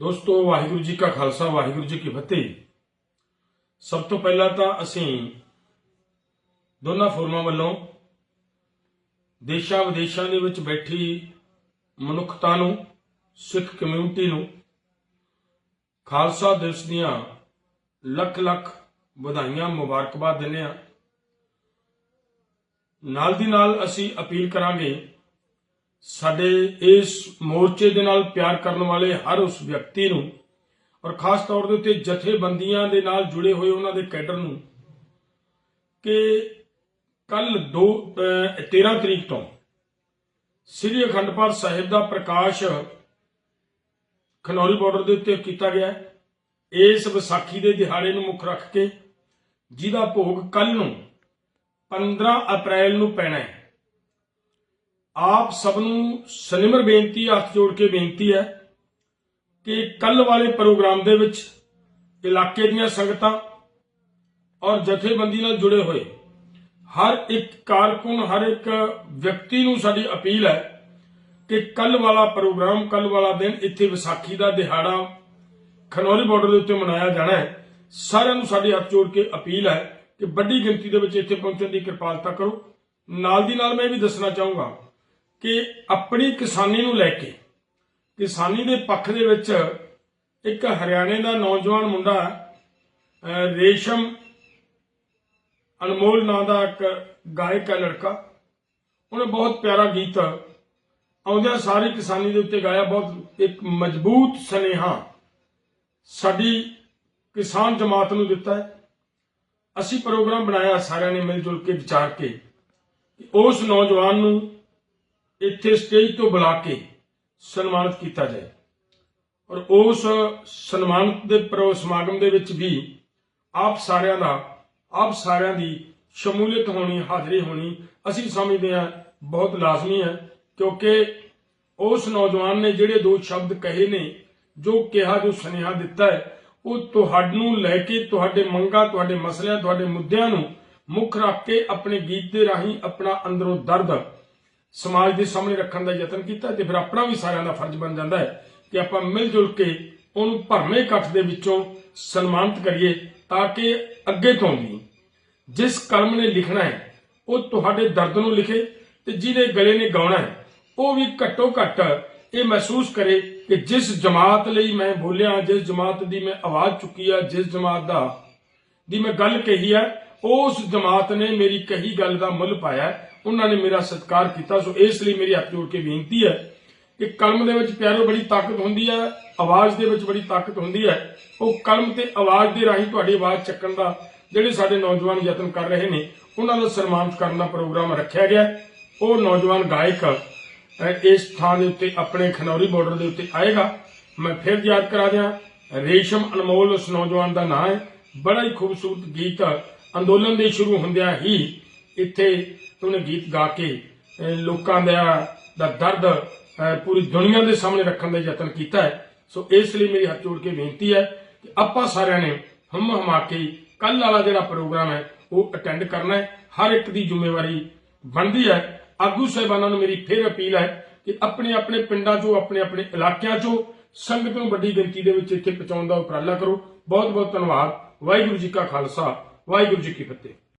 ਦੋਸਤੋ, ਵਾਹਿਗੁਰੂ ਜੀ ਕਾ ਖਾਲਸਾ, ਵਾਹਿਗੁਰੂ ਜੀ ਕੀ ਫਤਿਹ। ਸਭ ਤੋਂ ਪਹਿਲਾਂ ਤਾਂ ਅਸੀਂ ਦੋਨਾਂ ਫੋਰਮਾਂ ਵੱਲੋਂ ਦੇਸ਼ਾਂ ਵਿਦੇਸ਼ਾਂ ਦੇ ਵਿੱਚ ਬੈਠੀ ਮਨੁੱਖਤਾ ਨੂੰ, ਸਿੱਖ ਕਮਿਊਨਿਟੀ ਨੂੰ ਖਾਲਸਾ ਦਿਵਸ ਦੀਆਂ ਲੱਖ ਲੱਖ ਵਧਾਈਆਂ, ਮੁਬਾਰਕਬਾਦ ਦਿੰਦੇ ਹਾਂ। ਨਾਲ ਦੀ ਨਾਲ ਅਸੀਂ ਅਪੀਲ ਕਰਾਂਗੇ ਸਾਡੇ ਇਸ ਮੋਰਚੇ ਦੇ ਨਾਲ ਪਿਆਰ ਕਰਨ ਵਾਲੇ ਹਰ ਉਸ ਵਿਅਕਤੀ ਨੂੰ ਔਰ ਖਾਸ ਤੌਰ ਦੇ ਉੱਤੇ ਜਥੇਬੰਦੀਆਂ ਦੇ ਨਾਲ ਜੁੜੇ ਹੋਏ ਉਹਨਾਂ ਦੇ ਕੈਡਰ ਨੂੰ ਕਿ ਕੱਲ 2 13 ਤਰੀਕ ਤੋਂ ਸ੍ਰੀ ਅਖੰਡ ਪਾਠ ਸਾਹਿਬ ਦਾ ਪ੍ਰਕਾਸ਼ ਖਨੌਰੀ ਬਾਰਡਰ ਦੇ ਉੱਤੇ ਕੀਤਾ ਗਿਆ ਇਸ ਵਿਸਾਖੀ ਦੇ ਦਿਹਾੜੇ ਨੂੰ ਮੁੱਖ ਰੱਖ ਕੇ ਜਿਹਦਾ ਭੋਗ ਕੱਲ ਨੂੰ 15 ਅਪ੍ਰੈਲ ਨੂੰ ਪੈਣਾ ਹੈ। ਆਪ ਸਭ ਨੂੰ ਸਨਿਮਰ ਬੇਨਤੀ, ਹੱਥ ਜੋੜ ਕੇ ਬੇਨਤੀ ਹੈ ਕਿ ਕੱਲ ਵਾਲੇ ਪ੍ਰੋਗਰਾਮ ਦੇ ਵਿੱਚ ਇਲਾਕੇ ਦੀਆਂ ਸੰਗਤਾਂ ਔਰ ਜਥੇਬੰਦੀ ਨਾਲ ਜੁੜੇ ਹੋਏ ਹਰ ਇੱਕ ਕਾਰਕੁਨ, ਹਰ ਇੱਕ ਵਿਅਕਤੀ ਨੂੰ ਸਾਡੀ ਅਪੀਲ ਹੈ ਕਿ ਕੱਲ ਵਾਲਾ ਪ੍ਰੋਗਰਾਮ, ਕੱਲ ਵਾਲਾ ਦਿਨ ਇੱਥੇ ਵਿਸਾਖੀ ਦਾ ਦਿਹਾੜਾ ਖਨੌਰੀ ਬਾਰਡਰ ਦੇ ਉੱਤੇ ਮਨਾਇਆ ਜਾਣਾ ਹੈ। ਸਾਰਿਆਂ ਨੂੰ ਸਾਡੀ ਹੱਥ ਜੋੜ ਕੇ ਅਪੀਲ ਹੈ ਕਿ ਵੱਡੀ ਗਿਣਤੀ ਦੇ ਵਿੱਚ ਇੱਥੇ ਪਹੁੰਚਣ ਦੀ ਕਿਰਪਾਲਤਾ ਕਰੋ। ਨਾਲ ਦੀ ਨਾਲ ਮੈਂ ਇਹ ਵੀ ਦੱਸਣਾ ਚਾਹੂੰਗਾ ਕਿ ਆਪਣੀ ਕਿਸਾਨੀ ਨੂੰ ਲੈ ਕੇ, ਕਿਸਾਨੀ ਦੇ ਪੱਖ ਦੇ ਵਿੱਚ ਇੱਕ ਹਰਿਆਣੇ ਦਾ ਨੌਜਵਾਨ ਮੁੰਡਾ ਰੇਸ਼ਮ ਅਨਮੋਲ ਨਾਂ ਦਾ ਇੱਕ ਗਾਇਕ ਹੈ, ਲੜਕਾ। ਉਹਨੇ ਬਹੁਤ ਪਿਆਰਾ ਗੀਤ ਆਉਂਦਿਆਂ ਸਾਰੀ ਕਿਸਾਨੀ ਦੇ ਉੱਤੇ ਗਾਇਆ। ਬਹੁਤ ਇੱਕ ਮਜ਼ਬੂਤ ਸਨੇਹਾ ਸਾਡੀ ਕਿਸਾਨ ਜਮਾਤ ਨੂੰ ਦਿੱਤਾ ਹੈ। ਅਸੀਂ ਪ੍ਰੋਗਰਾਮ ਬਣਾਇਆ, ਸਾਰਿਆਂ ਨੇ ਮਿਲ ਜੁਲ ਕੇ ਵਿਚਾਰ ਕੇ ਉਸ ਨੌਜਵਾਨ ਨੂੰ ਇੱਥੇ ਸਟੇਜ ਤੋਂ ਬੁਲਾ ਕੇ ਸਨਮਾਨਿਤ ਕੀਤਾ ਜਾਏ। ਔਰ ਉਸ ਸਨਮਾਨਿਤ ਦੇ ਪ੍ਰੋ ਸਮਾਗਮ ਦੇ ਵਿੱਚ ਵੀ ਆਪ ਸਾਰਿਆਂ ਦਾ, ਆਪ ਸਾਰਿਆਂ ਦੀ ਸ਼ਮੂਲੀਅਤ ਹੋਣੀ, ਹਾਜ਼ਰੀ ਹੋਣੀ ਅਸੀਂ ਸਮਝਦੇ ਹਾਂ ਬਹੁਤ ਲਾਜ਼ਮੀ ਹੈ, ਕਿਉਂਕਿ ਉਸ ਨੌਜਵਾਨ ਨੇ ਜਿਹੜੇ ਦੋ ਸ਼ਬਦ ਕਹੇ ਨੇ, ਜੋ ਕਿਹਾ, ਜੋ ਸੁਨੇਹਾ ਦਿੱਤਾ ਹੈ, ਉਹ ਤੁਹਾਨੂੰ ਲੈ ਕੇ ਤੁਹਾਡੇ ਮੰਗਾਂ, ਤੁਹਾਡੇ ਮਸਲਿਆਂ, ਤੁਹਾਡੇ ਮੁੱਦਿਆਂ ਨੂੰ ਮੁੱਖ ਰੱਖ ਕੇ ਆਪਣੇ ਗੀਤ ਦੇ ਰਾਹੀਂ ਆਪਣਾ ਅੰਦਰੋਂ ਦਰਦ ਸਮਾਜ ਦੇ ਸਾਹਮਣੇ ਰੱਖਣ ਦਾ ਯਤਨ ਕੀਤਾ ਤੇ ਫਿਰ ਆਪਣਾ ਵੀ ਸਾਰਿਆਂ ਦਾ ਫਰਜ਼ ਬਣ ਜਾਂਦਾ ਹੈ ਕਿ ਆਪਾਂ ਮਿਲ ਜੁਲ ਕੇ ਉਹਨੂੰ ਭਰਮੇ ਇਕੱਠ ਦੇ ਵਿੱਚੋਂ ਸਨਮਾਨਿਤ ਕਰੀਏ ਤਾਂ ਕਿ ਅੱਗੇ ਤੋਂ ਵੀ ਜਿਸ ਕਲਮ ਨੇ ਲਿਖਣਾ ਹੈ, ਉਹ ਤੁਹਾਡੇ ਦਰਦ ਨੂੰ ਲਿਖੇ ਤੇ ਜਿਹਦੇ ਗਲੇ ਨੇ ਗਾਉਣਾ ਹੈ, ਉਹ ਵੀ ਘੱਟੋ ਘੱਟ ਇਹ ਮਹਿਸੂਸ ਕਰੇ ਕਿ ਜਿਸ ਜਮਾਤ ਲਈ ਮੈਂ ਬੋਲਿਆ, ਜਿਸ ਜਮਾਤ ਦੀ ਮੈਂ ਆਵਾਜ਼ ਚੁੱਕੀ ਆ, ਜਿਸ ਜਮਾਤ ਦਾ ਦੀ ਮੈਂ ਗੱਲ ਕਹੀ ਹੈ ਉਸ ਜਮਾਤ ਨੇ ਮੇਰੀ ਕਹੀ ਗੱਲ ਦਾ ਮੁੱਲ ਪਾਇਆ ਉਹਨਾਂ ਨੇ ਮੇਰਾ ਸਤਿਕਾਰ ਕੀਤਾ। ਸੋ ਇਸ ਲਈ ਮੇਰੀ ਹੱਥ ਜੋੜ ਕੇ ਬੇਨਤੀ ਹੈ ਕਿ ਕਲਮ ਦੇ ਵਿੱਚ ਪਿਆਰੋ ਬੜੀ ਤਾਕਤ ਹੁੰਦੀ ਹੈ। ਆਵਾਜ਼ ਦੇ ਵਿੱਚ ਬੜੀ ਤਾਕਤ ਹੁੰਦੀ ਹੈ। ਉਹ ਕਲਮ ਤੇ ਆਵਾਜ਼ ਦੇ ਰਾਹੀਂ ਤੁਹਾਡੀ ਆਵਾਜ਼ ਚੱਕਣ ਦਾ ਜਿਹੜੇ ਸਾਡੇ ਨੌਜਵਾਨ ਯਤਨ ਕਰ ਰਹੇ ਨੇ, ਉਹਨਾਂ ਦਾ ਸਨਮਾਨਿਤ ਕਰਨ ਦਾ ਪ੍ਰੋਗਰਾਮ ਰੱਖਿਆ ਗਿਆ। ਉਹ ਨੌਜਵਾਨ ਗਾਇਕ ਇਸ ਥਾਂ ਦੇ ਉੱਤੇ ਆਪਣੇ ਖਨੌਰੀ ਬਾਰਡਰ ਦੇ ਉੱਤੇ ਆਏਗਾ। ਮੈਂ ਫਿਰ ਯਾਦ ਕਰਾ ਦਿਆਂ, ਰੇਸ਼ਮ ਅਨਮੋਲ ਉਸ ਨੌਜਵਾਨ ਦਾ ਨਾਮ ਹੈ। ਬੜਾ ਹੀ ਖੂਬਸੂਰਤ ਗੀਤ ਅੰਦੋਲਨ ਦੇ ਸ਼ੁਰੂ ਹੁੰਦਿਆਂ ਹੀ ਇੱਥੇ ਉਹਨੇ ਗੀਤ ਗਾ ਕੇ ਲੋਕਾਂ ਦਾ ਦਾ ਦਰਦ ਪੂਰੀ ਦੁਨੀਆ ਦੇ ਸਾਹਮਣੇ ਰੱਖਣ ਦਾ ਯਤਨ ਕੀਤਾ ਹੈ। ਸੋ ਇਸ ਲਈ ਮੇਰੀ ਹੱਥ ਜੋੜ ਕੇ ਬੇਨਤੀ ਹੈ ਕਿ ਆਪਾਂ ਸਾਰਿਆਂ ਨੇ ਹਮ ਹਮਾ ਕੇ ਕੱਲ ਵਾਲਾ ਜਿਹੜਾ ਪ੍ਰੋਗਰਾਮ ਹੈ, ਉਹ ਅਟੈਂਡ ਕਰਨਾ ਹੈ। ਹਰ ਇੱਕ ਦੀ ਜ਼ਿੰਮੇਵਾਰੀ ਬਣਦੀ ਹੈ। ਆਗੂ ਸਾਹਿਬਾਨਾਂ ਨੂੰ ਮੇਰੀ ਫਿਰ ਅਪੀਲ ਹੈ ਕਿ ਆਪਣੇ ਆਪਣੇ ਪਿੰਡਾਂ 'ਚੋਂ, ਆਪਣੇ ਆਪਣੇ ਇਲਾਕਿਆਂ 'ਚੋਂ ਸੰਗਤ ਨੂੰ ਵੱਡੀ ਗਿਣਤੀ ਦੇ ਵਿੱਚ ਇੱਥੇ ਪਹੁੰਚਾਉਣ ਦਾ ਉਪਰਾਲਾ ਕਰੋ। ਬਹੁਤ ਬਹੁਤ ਧੰਨਵਾਦ। ਵਾਹਿਗੁਰੂ ਜੀ ਕਾ ਖਾਲਸਾ, ਵਾਹਿਗੁਰੂ ਜੀ ਕੀ ਫਤਿਹ।